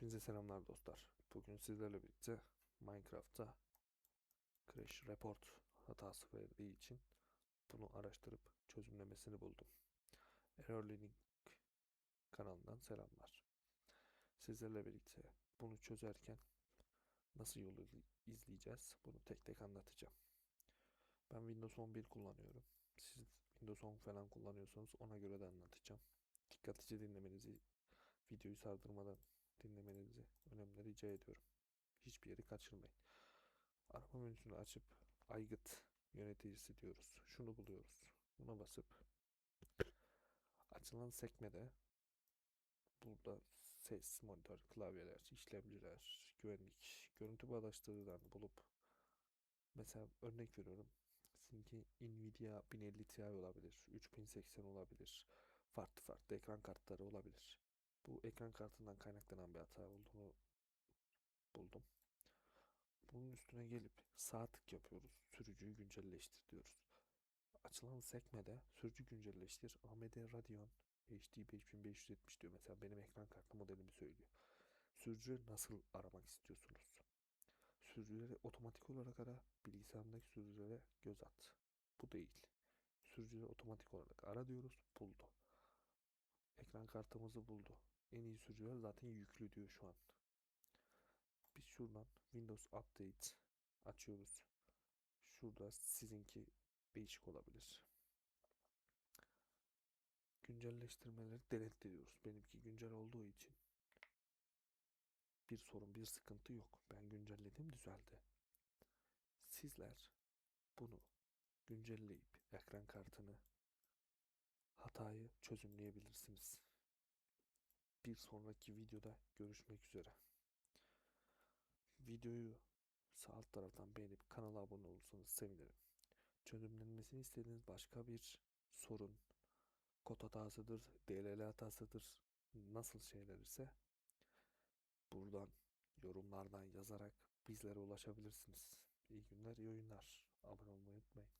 Hepinize selamlar dostlar. Bugün sizlerle birlikte Minecraft'ta Crash Report hatası verdiği için bunu araştırıp çözümlemesini buldum. Errorlearning kanalından selamlar. Sizlerle birlikte bunu çözerken nasıl yolu izleyeceğiz bunu tek tek anlatacağım. Ben Windows 11 kullanıyorum. Siz Windows 10 falan kullanıyorsanız ona göre de anlatacağım. Dikkatlice dinlemenizi, videoyu sardırmadan dinlemenizi önemli rica ediyorum. Hiçbir yeri kaçırmayın. Arama menüsünü açıp aygıt yöneticisi diyoruz. Şunu buluyoruz. Buna basıp açılan sekmede burada ses, monitör, klavyeler, işlemciler, güvenlik, görüntü bağdaştırıcılarını bulup mesela örnek veriyorum. Sizinki Nvidia 1050 Ti olabilir, 3080 olabilir, farklı farklı ekran kartları olabilir. Bu ekran kartından kaynaklanan bir hata olduğunu buldum. Bunun üstüne gelip sağ tık yapıyoruz. Sürücüyü güncelleştir diyoruz. Açılan sekmede sürücü güncelleştir. AMD Radeon HD 5570 diyor. Mesela benim ekran kartı modelimi söylüyor. Sürücüleri nasıl aramak istiyorsunuz? Sürücüleri otomatik olarak ara. Bilgisayarındaki sürücülere göz at. Bu değil. Sürücüleri otomatik olarak ara diyoruz. Buldu. Ekran kartımızı buldu. En iyi sürücüler zaten yüklü diyor şu an. Biz şuradan Windows Update açıyoruz. Şurada sizinki değişik olabilir. Güncelleştirmeleri denetle diyoruz. Benimki güncel olduğu için bir sorun, bir sıkıntı yok. Ben güncelledim, düzeldi. Sizler bunu güncelleyip ekran kartını çözümleyebilirsiniz. Bir sonraki videoda görüşmek üzere. Videoyu sağ alt taraftan beğenip kanala abone olursanız sevinirim. Çözümlenmesini istediğiniz başka bir sorun, kod hatasıdır, DLL hatasıdır, nasıl şeyler ise buradan yorumlardan yazarak bizlere ulaşabilirsiniz. İyi günler, iyi oyunlar. Abone olmayı unutmayın.